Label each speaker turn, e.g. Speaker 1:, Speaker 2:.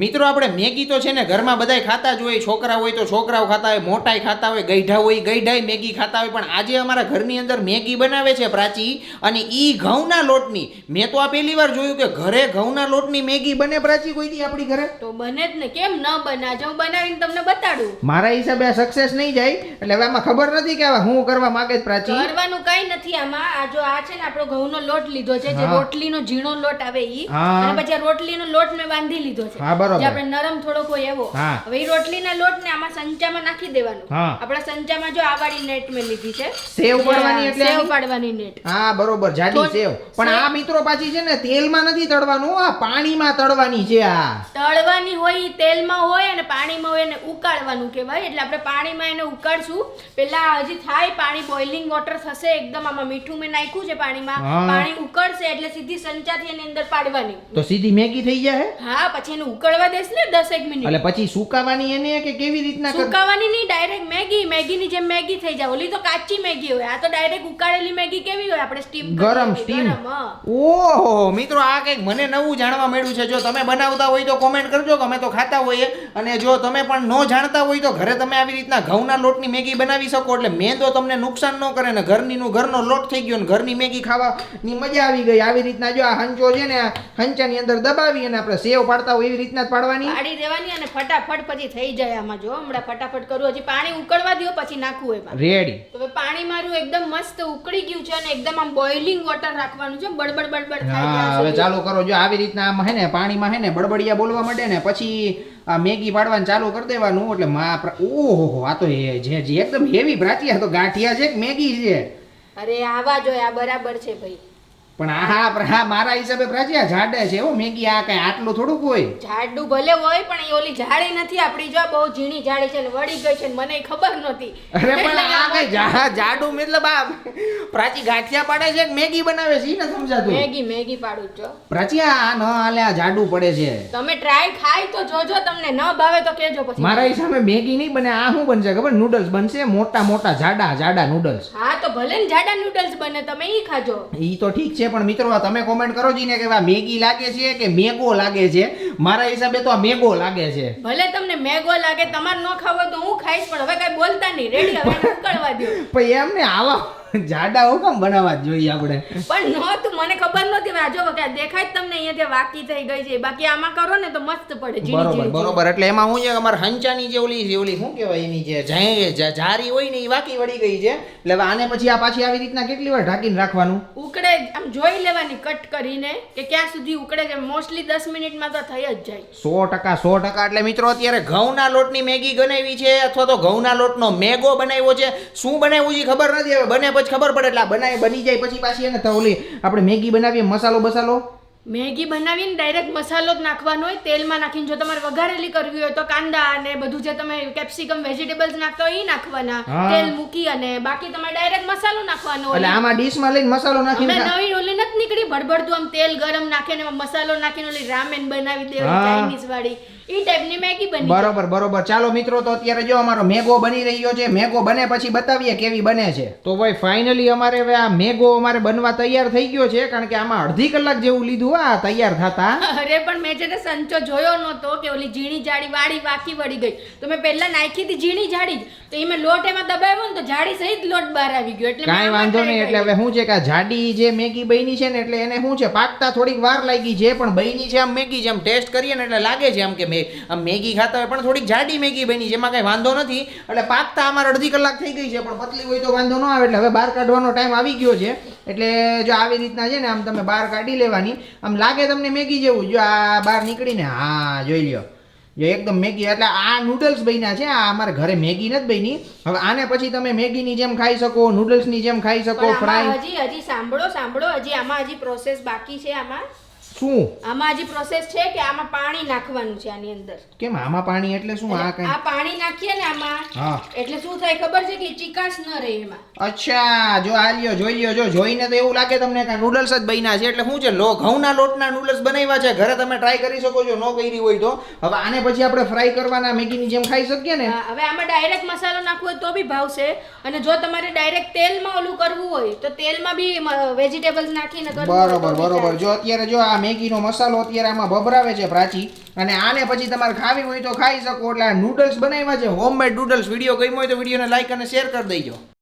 Speaker 1: મિત્રો આપણે મેગી તો છે ને ઘરમાં બધાય ખાતા જ હોય છોકરા હોય તો છોકરાઓ ખાતા હોય મોટાઈ ખાતા હોય ગઈઢા હોય ગઈઢાય મેગી ખાતા હોય. પણ આજે અમારા ઘરની અંદર મેગી બનાવે છે પ્રાચી અને ઈ ઘઉંના લોટની. મેં તો આ પહેલી વાર જોયું કે ઘરે ઘઉંના લોટની મેગી બને પ્રાચી કોઈ દી આપણી ઘરે?
Speaker 2: તો બને જ ને. કેમ ન બનાજો હું બનાવીને તમને બતાડું.
Speaker 1: મારા હિસાબે આ સક્સેસ નહીં જાય. એટલે હવે આમાં ખબર નથી કે હવે હું કરવા માંગે છે પ્રાચી.
Speaker 2: કરવાનું કઈ નથી આમાં. આ જો આ છે ને આપણો ઘઉંનો લોટ લીધો છે જે રોટલીનો ઝીણો લોટ આવે ઈ. અને પછી આ રોટલીનો લોટ મેં બાંધી લીધો છે.
Speaker 1: બરોબર.
Speaker 2: જે આપણે નરમ થોડો કોઈ એવો. હવે ઈ રોટલીના લોટને આમાં સંચામાં નાખી દેવાનો. આપણા સંચામાં જો આ વાળી નેટ મેં લીધી છે.
Speaker 1: સેવ પાડવાની એટલે
Speaker 2: સેવ પાડવાની નેટ
Speaker 1: હા બરોબર. જાડી સેવ. પણ આ મિત્રો પાછી છે ને તેલમાં નથી તળવાનું આ પાણીમાં તળવાની છે આ.
Speaker 2: તળવાની હોય તેલમાં હોય અને પાણીમાં હોય એને ઉકાળવાનું કહેવાય. એટલે આપણે પાણીમાં એને ઉકાળશું. પેલા હજી થાય પાણી બોઇલિંગ વોટર થશે એકદમ આમાં મીઠું મેં નાખ્યું છે પાણીમાં. પાણી ઉકળશે એટલે સીધી સંચાથી એની અંદર પાડવાની.
Speaker 1: તો સીધી મેગી થઈ જાય
Speaker 2: હા? પછી એને ઉકળવા દેસ ને 10
Speaker 1: એક
Speaker 2: મિનિટ
Speaker 1: પછી સુકાવાની એને કે કેવી રીતના
Speaker 2: સુકાવાની નહીં ડાયરેક્ટ મેગી. મેગીની જેમ મેગી થઈ જાય. ઓલી તો કાચી મેગી હોય. આ તો ડાયરેક્ટ ઉકાળેલી મેગી કેવી હોય? આપણે સ્ટીમ
Speaker 1: ગરમ સ્ટીમ ઓહો મિત્રો આ કંઈક મને નવું જાણવા મળ્યું છે. જો તમે બનાવતા હોય તો કોમેન્ટ કરજો કે અમે તો ખાતા હોઈએ. અને જો તમે પણ ન જાણતા હોય તો ઘરે તમે આવી રીતના ઘઉંના લોટની મેગી બનાવી શકો. એટલે મેં તો તમને નુકસાન ન કરે ને ઘરની નું ઘરનો લોટ થઈ ગયો ને ઘરની મેગી ખાવાની મજા આવી ગઈ. આવી રીતના જો આ હંચો છે ને હંચાની અંદર દબાવી અને આપણે સેવ પાડતા હોય એવી રીતના જ પાડવાની?
Speaker 2: પાડી દેવાની અને ફટાફટ પછી થઈ જાય આમાં જો. હમણાં ફટાફટ કરું. હજી પાણી ઉકળવા દો પછી નાખવું એમાં.
Speaker 1: રેડી
Speaker 2: તો હવે પાણી મારું એકદમ મસ્ત ઉકળી ગયું છે અને એકદમ આમ બોઇલિંગ વોટર રાખવાનું છે. બડબડ બળબડ થાય
Speaker 1: હા હવે ચાલુ કરો. જો આવી રીતના આમ હે ને પાણીમાં હે ને બડબડિયા બોલવા માંડે ને પછી આ મેગી પાડવાનું ચાલુ કરી દેવાનું. એટલે મા ઓહો આ તો એ જે જે એકદમ હેવી પ્રાચી આ તો ગાંઠિયા છે મેગી છે?
Speaker 2: અરે આવા જોઈએ આ બરાબર છે ભાઈ.
Speaker 1: પણ આ હા મારા હિસાબે પ્રાચી આ જાડે છે. એવો મેગી આ કઈ આટલું થોડુંક હોય.
Speaker 2: જાડું ભલે હોય પણ એ ઓલી ઝાડી નથી આપણી. જો બહુ ઝીણી ઝાડી છે ને વળી ગઈ છે ને મને ખબર નહોતી.
Speaker 1: અરે પણ આ કઈ જાડું મતલબ આ પ્રાચી ગાંઠિયા પાડે છે ને મેગી બનાવે છે ને સમજાતું.
Speaker 2: મેગી મેગી પાડું જો.
Speaker 1: પ્રાચી આ ન હાલે આ ઝાડું પડે છે.
Speaker 2: તમે ટ્રાય ખાય તો જોજો તમને ન ભાવે તો કેજો પછી.
Speaker 1: મારા હિસાબે મેગી નહીં બને આ શું બનશે ખબર? નૂડલ્સ બનશે મોટા મોટા જાડા જાડા નૂડલ્સ
Speaker 2: હા તો ભલે ને જાડા નૂડલ્સ બને તમે ઈ ખાજો.
Speaker 1: ઈ તો ઠીક છે પણ મિત્રો તમે કોમેન્ટ કરો જી ને કે આ મેગી લાગે છે કે મેગો લાગે છે? મારા હિસાબે તો આ મેગો લાગે છે.
Speaker 2: ભલે તમને મેગો લાગે તમારે ન ખાવો તો હું ખાઈશ પણ હવે કઈ બોલતા નહીં. રેડી હવે ઉકળવા દો
Speaker 1: પણ એમને આવા જાડા હુકમ બનાવવા જોઈએ આપણે.
Speaker 2: પણ નહોતું મને ખબર નહોતી આ જો કે દેખાય જ તમને અહીંયા વાકી થઈ ગઈ છે બાકી આમાં કરો ને તો મસ્ત પડે
Speaker 1: બરોબર બરોબર એટલે એમાં હું છે અમાર હંચાની જે ઓલી છે ઓલી શું કહેવાય એની જે જા- જા- જારી હોય ને એ વાકી વળી ગઈ છે. એટલે આને પછી આ પાછી આવી રીતના કેટલી વાર ઢાંકીને રાખવાનું?
Speaker 2: ઉકળે આમ જોઈ લેવાની કટ કરીને કે ક્યાં સુધી ઉકળે છે મોસ્ટલી દસ મિનિટમાં તો થઈ જ જાય.
Speaker 1: સો ટકા સો ટકા એટલે મિત્રો અત્યારે ઘઉંના લોટની મેગી બનાવી છે અથવા તો ઘઉંના લોટનો મેગો બનાવ્યો છે. શું બનાવ્યું છે ખબર નથી હવે બને પછી ખબર પડે એટલે આ બનાવી બની જાય પછી પાછી એને ઓલી આપણે મેગી બનાવીએ મસાલો બસાલો.
Speaker 2: મેગી બનાવીને ડાયરેક્ટ મસાલો જ નાખવાનો હોય તેલમાં નાખીને જો તમારે વઘારેલી કરવી હોય તો કાંદા અને બધું જે તમે કેપ્સિકમ વેજીટેબલ્સ નાખતા હોય એ નાખવાના. તેલ મૂકી અને બાકી તમારે ડાયરેક્ટ મસાલો નાખવાનો
Speaker 1: એટલે આમાં ડીશમાં લઈને મસાલો નાખીને
Speaker 2: નવી ઓલી નથી નીકળી ભડભડતું આમ તેલ ગરમ નાખીને મસાલો નાખીને ઓલી રામેન બનાવી
Speaker 1: દેવાની
Speaker 2: ચાઇનીઝ વાળી. ઈ ટાઈપની મેગી બની
Speaker 1: બરોબર બરોબર. ચાલો મિત્રો તો અત્યારે જો અમારો મેગો બની રહ્યો છે. મેગો બને પછી બતાવીએ કેવી બને છે. તો ભાઈ ફાઇનલી અમારે હવે આ મેગો અમારે બનવા તૈયાર થઈ ગયો છે કારણ કે આમાં અડધી કલાક જેવું લીધું આ તૈયાર થતા.
Speaker 2: અરે પણ મેં છે ને સંચો જોયો નહોતો કે ઓલી ઝીણી જાડી વાળી વાકી વળી ગઈ. તો મેં પહેલા નાખી હતી ઝીણી જાડી તો એ મેં લોટ એમાં દબાવ્યો ને તો જાડી સહિત લોટ બહાર આવી ગયો. એટલે
Speaker 1: કાંઈ વાંધો નહીં એટલે હવે શું છે કે આ જાડી જે મેગી બની છે ને એટલે એને શું છે પાકતા થોડીક વાર લાગી છે પણ બની છે આમ મેગી જેમ ટેસ્ટ કરીએ ને એટલે લાગે છે આમ કે મેગી ખાતા હોય પણ થોડીક જાડી મેગી બની જેમાં કંઈ વાંધો નથી. એટલે પાકતા અમારે અડધી કલાક થઈ ગઈ છે પણ પતલી હોય તો વાંધો ન આવે. એટલે હવે બહાર કાઢવાનો ટાઈમ આવી ગયો છે. એટલે જો આવી રીતના છે ને આમ તમે બહાર કાઢી લેવાની. આમ લાગે તમને મેગી જેવું. જો આ બહાર નીકળીને હા જોઈ લ્યો. જો એકદમ મેગી એટલે આ નૂડલ્સ બન્યા છે. આ અમારે ઘરે મેગી નથી બની. હવે આને પછી તમે મેગીની જેમ ખાઈ શકો નૂડલ્સની જેમ ખાઈ શકો ફ્રાય
Speaker 2: હજી હજી સાંભળો સાંભળો. હજી આમાં હજી પ્રોસેસ બાકી છે આમાં.
Speaker 1: શું?
Speaker 2: આમાં હજી પ્રોસેસ છે કે આમાં પાણી નાખવાનું છે આની અંદર?
Speaker 1: કેમ? આમાં પાણી એટલે શું? આ કઈ?
Speaker 2: આ પાણી નાખીએ ને આમાં
Speaker 1: હા.
Speaker 2: એટલે શું થાય ખબર છે કે ચીકાશ ન રહે એમાં?
Speaker 1: અચ્છા જો આ લ્યો જોઈ લ્યો જો જોઈને તો એવું લાગે તમને કે નૂડલ્સ જ બન્યા છે. એટલે શું છે? લો ઘઉંના લોટના નૂડલ્સ બનાવ્યા છે. ઘરે તમે ટ્રાય કરી શકો છો. ન કરી હોય તો. હવે આને પછી આપણે ફ્રાય કરવાના મેગીની જેમ ખાઈ શકીએ ને?
Speaker 2: હવે આમાં ડાયરેક્ટ મસાલો નાખવો હોય તો બી ભાવશે. અને જો તમારે ડાયરેક્ટ તેલમાં ઓલું કરવું હોય તો તેલમાં બી વેજીટેબલ્સ નાખીને કરવું
Speaker 1: બરોબર બરોબર. જો અત્યારે જો આ મેગીનો મસાલો અત્યારે આમાં ભભરાવે છે પ્રાચી. અને આને પછી તમારે ખાવી હોય તો ખાઈ શકો. એટલે આ નૂડલ્સ બનાવ્યા છે. હોમમેડ નૂડલ્સ વીડિયો ગમ્યો હોય તો વિડીયોને લાઈક અને શેર કરી દેજો.